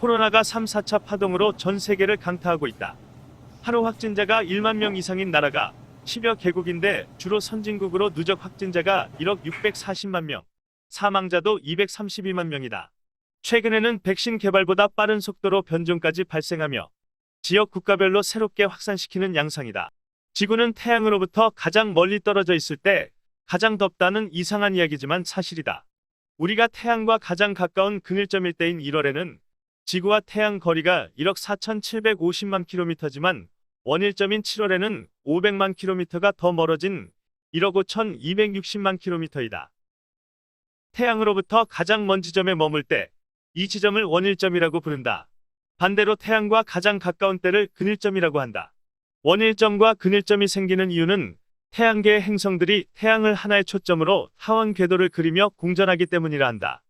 코로나가 3, 4차 파동으로 전 세계를 강타하고 있다. 하루 확진자가 1만 명 이상인 나라가 10여 개국인데 주로 선진국으로 누적 확진자가 1억 640만 명, 사망자도 232만 명이다. 최근에는 백신 개발보다 빠른 속도로 변종까지 발생하며 지역 국가별로 새롭게 확산시키는 양상이다. 지구는 태양으로부터 가장 멀리 떨어져 있을 때 가장 덥다는 이상한 이야기지만 사실이다. 우리가 태양과 가장 가까운 근일점일 때인 1월에는 지구와 태양 거리가 1억 4,750만 킬로미터지만 원일점인 7월에는 500만 킬로미터가 더 멀어진 1억 5,260만 킬로미터이다. 태양으로부터 가장 먼 지점에 머물 때 이 지점을 원일점이라고 부른다. 반대로 태양과 가장 가까운 때를 근일점이라고 한다. 원일점과 근일점이 생기는 이유는 태양계의 행성들이 태양을 하나의 초점으로 타원 궤도를 그리며 공전하기 때문이라 한다.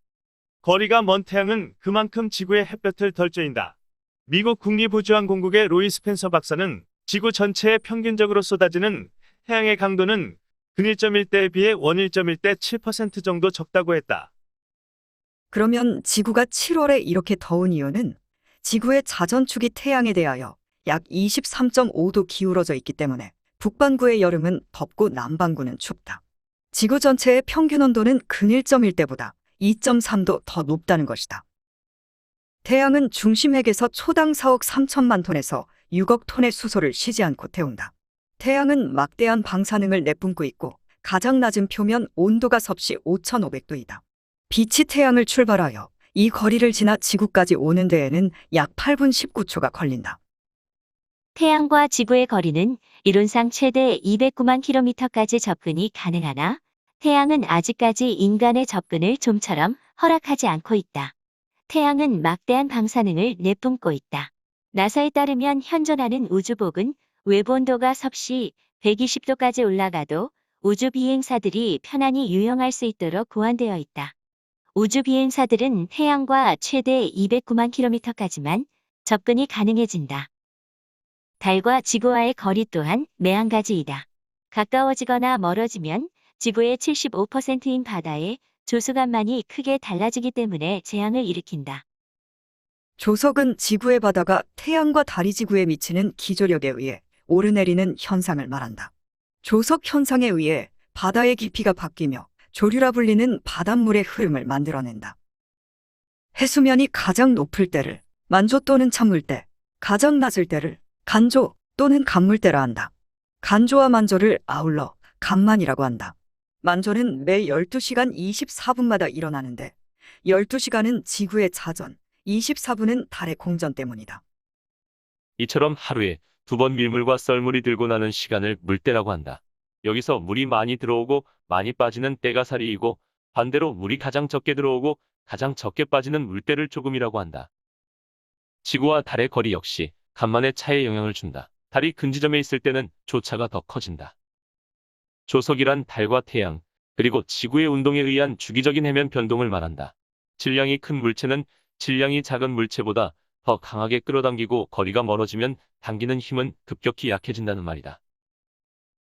거리가 먼 태양은 그만큼 지구의 햇볕을 덜 쬐인다. 미국 국립우주항공국의 로이 스펜서 박사는 지구 전체에 평균적으로 쏟아지는 태양의 강도는 근일점일 때에 비해 원일점일 때7% 정도 적다고 했다. 그러면 지구가 7월에 이렇게 더운 이유는 지구의 자전축이 태양에 대하여 약 23.5도 기울어져 있기 때문에 북반구의 여름은 덥고 남반구는 춥다. 지구 전체의 평균 온도는 근일점일 때보다 2.3도 더 높다는 것이다. 태양은 중심핵에서 초당 4억 3천만 톤에서 6억 톤의 수소를 쉬지 않고 태운다. 태양은 막대한 방사능을 내뿜고 있고 가장 낮은 표면 온도가 섭씨 5,500도이다. 빛이 태양을 출발하여 이 거리를 지나 지구까지 오는 데에는 약 8분 19초가 걸린다. 태양과 지구의 거리는 이론상 최대 209만 킬로미터까지 접근이 가능하나 태양은 아직까지 인간의 접근을 좀처럼 허락하지 않고 있다. 태양은 막대한 방사능을 내뿜고 있다. 나사에 따르면 현존하는 우주복은 외부 온도가 섭씨 120도까지 올라가도 우주 비행사들이 편안히 유영할 수 있도록 고안되어 있다. 우주 비행사들은 태양과 최대 209만 킬로미터까지만 접근이 가능해진다. 달과 지구와의 거리 또한 매한가지이다. 가까워지거나 멀어지면 지구의 75%인 바다의 조수간만이 크게 달라지기 때문에 재앙을 일으킨다. 조석은 지구의 바다가 태양과 다리 지구에 미치는 기조력에 의해 오르내리는 현상을 말한다. 조석 현상에 의해 바다의 깊이가 바뀌며 조류라 불리는 바닷물의 흐름을 만들어낸다. 해수면이 가장 높을 때를 만조 또는 찬물때, 가장 낮을 때를 간조 또는 간물때라 한다. 간조와 만조를 아울러 간만이라고 한다. 만조는 매 12시간 24분마다 일어나는데 12시간은 지구의 자전, 24분은 달의 공전 때문이다. 이처럼 하루에 두 번 밀물과 썰물이 들고 나는 시간을 물때라고 한다. 여기서 물이 많이 들어오고 많이 빠지는 때가 살이이고 반대로 물이 가장 적게 들어오고 가장 적게 빠지는 물때를 조금이라고 한다. 지구와 달의 거리 역시 간만의 차에 영향을 준다. 달이 근지점에 있을 때는 조차가 더 커진다. 조석이란 달과 태양, 그리고 지구의 운동에 의한 주기적인 해면 변동을 말한다. 질량이 큰 물체는 질량이 작은 물체보다 더 강하게 끌어당기고 거리가 멀어지면 당기는 힘은 급격히 약해진다는 말이다.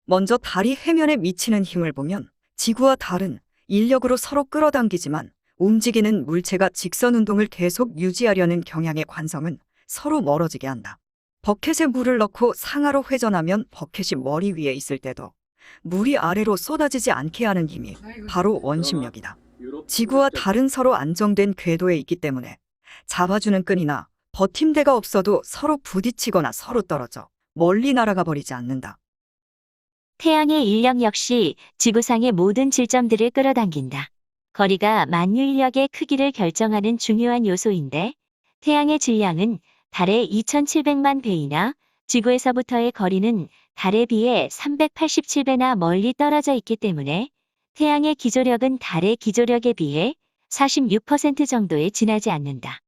먼저 달이 해면에 미치는 힘을 보면 지구와 달은 인력으로 서로 끌어당기지만 움직이는 물체가 직선 운동을 계속 유지하려는 경향의 관성은 서로 멀어지게 한다. 버켓에 물을 넣고 상하로 회전하면 버켓이 머리 위에 있을 때도 물이 아래로 쏟아지지 않게 하는 힘이 바로 원심력이다. 지구와 달은 서로 안정된 궤도에 있기 때문에 잡아주는 끈이나 버팀대가 없어도 서로 부딪히거나 서로 떨어져 멀리 날아가 버리지 않는다. 태양의 인력 역시 지구상의 모든 질점들을 끌어당긴다. 거리가 만유 인력의 크기를 결정하는 중요한 요소인데 태양의 질량은 달의 2700만 배이나 지구에서부터의 거리는 달에 비해 387배나 멀리 떨어져 있기 때문에 태양의 기조력은 달의 기조력에 비해 46% 정도에 지나지 않는다.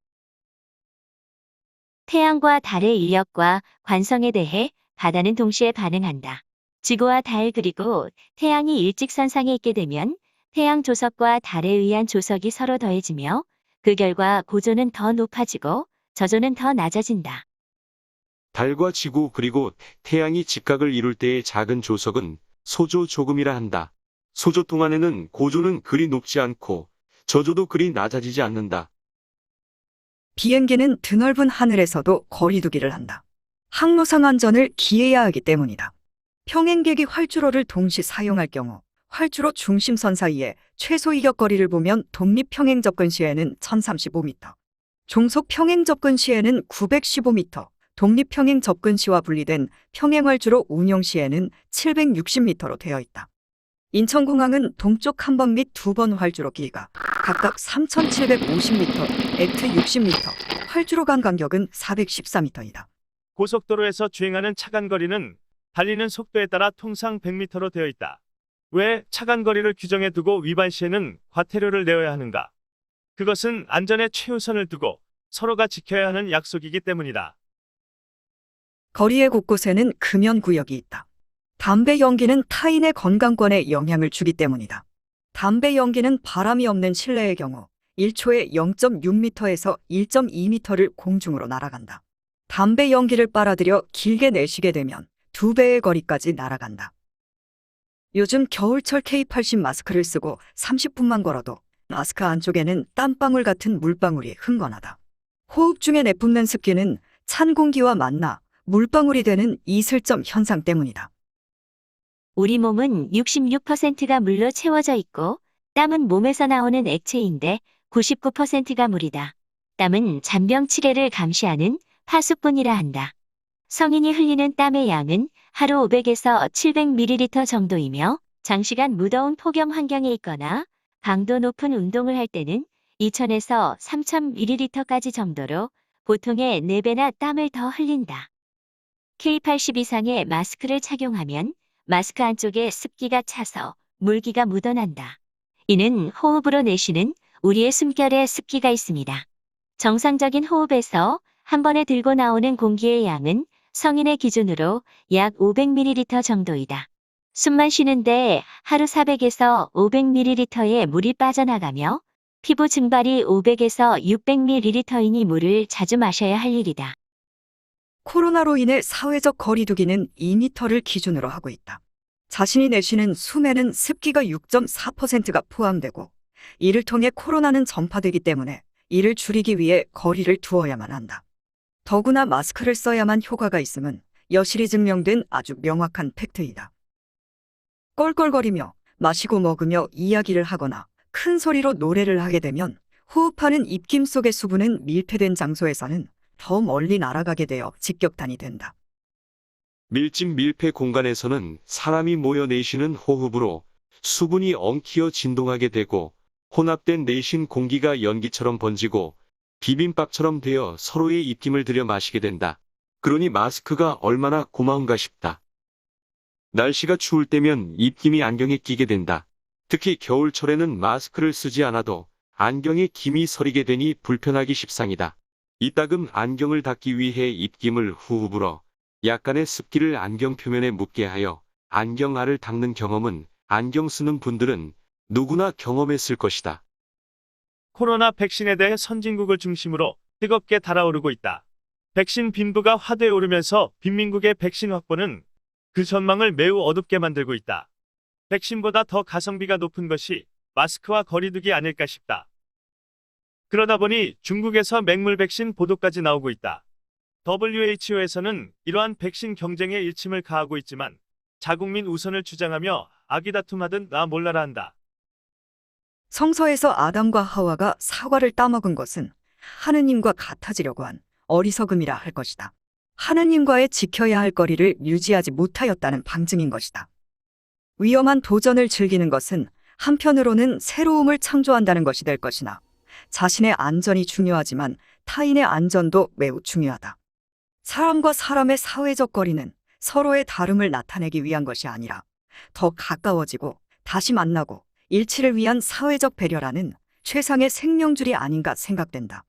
태양과 달의 인력과 관성에 대해 바다는 동시에 반응한다. 지구와 달 그리고 태양이 일직선상에 있게 되면 태양 조석과 달에 의한 조석이 서로 더해지며 그 결과 고조는 더 높아지고 저조는 더 낮아진다. 달과 지구 그리고 태양이 직각을 이룰 때의 작은 조석은 소조 조금이라 한다. 소조 동안에는 고조는 그리 높지 않고 저조도 그리 낮아지지 않는다. 비행기는 드넓은 하늘에서도 거리두기를 한다. 항로상 안전을 기해야 하기 때문이다. 평행객이 활주로를 동시 사용할 경우 활주로 중심선 사이에 최소 이격 거리를 보면 독립 평행 접근 시에는 1035m, 종속 평행 접근 시에는 915m, 독립 평행 접근 시와 분리된 평행 활주로 운영 시에는 760m로 되어 있다. 인천공항은 동쪽 한 번 및 두 번 활주로 길이가 각각 3,750m, 액트 60m, 활주로 간 간격은 414m이다. 고속도로에서 주행하는 차간 거리는 달리는 속도에 따라 통상 100m로 되어 있다. 왜 차간 거리를 규정해 두고 위반 시에는 과태료를 내어야 하는가? 그것은 안전에 최우선을 두고 서로가 지켜야 하는 약속이기 때문이다. 거리의 곳곳에는 금연 구역이 있다. 담배 연기는 타인의 건강권에 영향을 주기 때문이다. 담배 연기는 바람이 없는 실내의 경우 1초에 0.6m에서 1.2m를 공중으로 날아간다. 담배 연기를 빨아들여 길게 내쉬게 되면 두 배의 거리까지 날아간다. 요즘 겨울철 K80 마스크를 쓰고 30분만 걸어도 마스크 안쪽에는 땀방울 같은 물방울이 흥건하다. 호흡 중에 내뿜는 습기는 찬 공기와 만나 물방울이 되는 이슬점 현상 때문이다. 우리 몸은 66%가 물로 채워져 있고 땀은 몸에서 나오는 액체인데 99%가 물이다. 땀은 잔병 치레를 감시하는 파수꾼이라 한다. 성인이 흘리는 땀의 양은 하루 500에서 700ml 정도이며 장시간 무더운 폭염 환경에 있거나 강도 높은 운동을 할 때는 2000에서 3000ml까지 정도로 보통의 4배나 땀을 더 흘린다. K80 이상의 마스크를 착용하면 마스크 안쪽에 습기가 차서 물기가 묻어난다. 이는 호흡으로 내쉬는 우리의 숨결에 습기가 있습니다. 정상적인 호흡에서 한 번에 들고 나오는 공기의 양은 성인의 기준으로 약 500ml 정도이다. 숨만 쉬는데 하루 400에서 500ml의 물이 빠져나가며 피부 증발이 500에서 600ml이니 물을 자주 마셔야 할 일이다. 코로나로 인해 사회적 거리두기는 2m를 기준으로 하고 있다. 자신이 내쉬는 숨에는 습기가 6.4%가 포함되고 이를 통해 코로나는 전파되기 때문에 이를 줄이기 위해 거리를 두어야만 한다. 더구나 마스크를 써야만 효과가 있음은 여실히 증명된 아주 명확한 팩트이다. 껄껄거리며 마시고 먹으며 이야기를 하거나 큰 소리로 노래를 하게 되면 호흡하는 입김 속의 수분은 밀폐된 장소에서는 더 멀리 날아가게 되어 직격탄이 된다. 밀집 밀폐 공간에서는 사람이 모여 내쉬는 호흡으로 수분이 엉키어 진동하게 되고 혼합된 내신 공기가 연기처럼 번지고 비빔밥처럼 되어 서로의 입김을 들여 마시게 된다. 그러니 마스크가 얼마나 고마운가 싶다. 날씨가 추울 때면 입김이 안경에 끼게 된다. 특히 겨울철에는 마스크를 쓰지 않아도 안경에 김이 서리게 되니 불편하기 십상이다. 이따금 안경을 닦기 위해 입김을 후후 불어 약간의 습기를 안경 표면에 묻게 하여 안경 알을 닦는 경험은 안경 쓰는 분들은 누구나 경험했을 것이다. 코로나 백신에 대해 선진국을 중심으로 뜨겁게 달아오르고 있다. 백신 빈부가 화두에 오르면서 빈민국의 백신 확보는 그 전망을 매우 어둡게 만들고 있다. 백신보다 더 가성비가 높은 것이 마스크와 거리두기 아닐까 싶다. 그러다 보니 중국에서 맹물 백신 보도까지 나오고 있다. WHO에서는 이러한 백신 경쟁에 일침을 가하고 있지만 자국민 우선을 주장하며 아기다툼하듯 나 몰라라 한다. 성서에서 아담과 하와가 사과를 따먹은 것은 하느님과 같아지려고 한 어리석음이라 할 것이다. 하느님과의 지켜야 할 거리를 유지하지 못하였다는 방증인 것이다. 위험한 도전을 즐기는 것은 한편으로는 새로움을 창조한다는 것이 될 것이나 자신의 안전이 중요하지만 타인의 안전도 매우 중요하다. 사람과 사람의 사회적 거리는 서로의 다름을 나타내기 위한 것이 아니라 더 가까워지고 다시 만나고 일치를 위한 사회적 배려라는 최상의 생명줄이 아닌가 생각된다.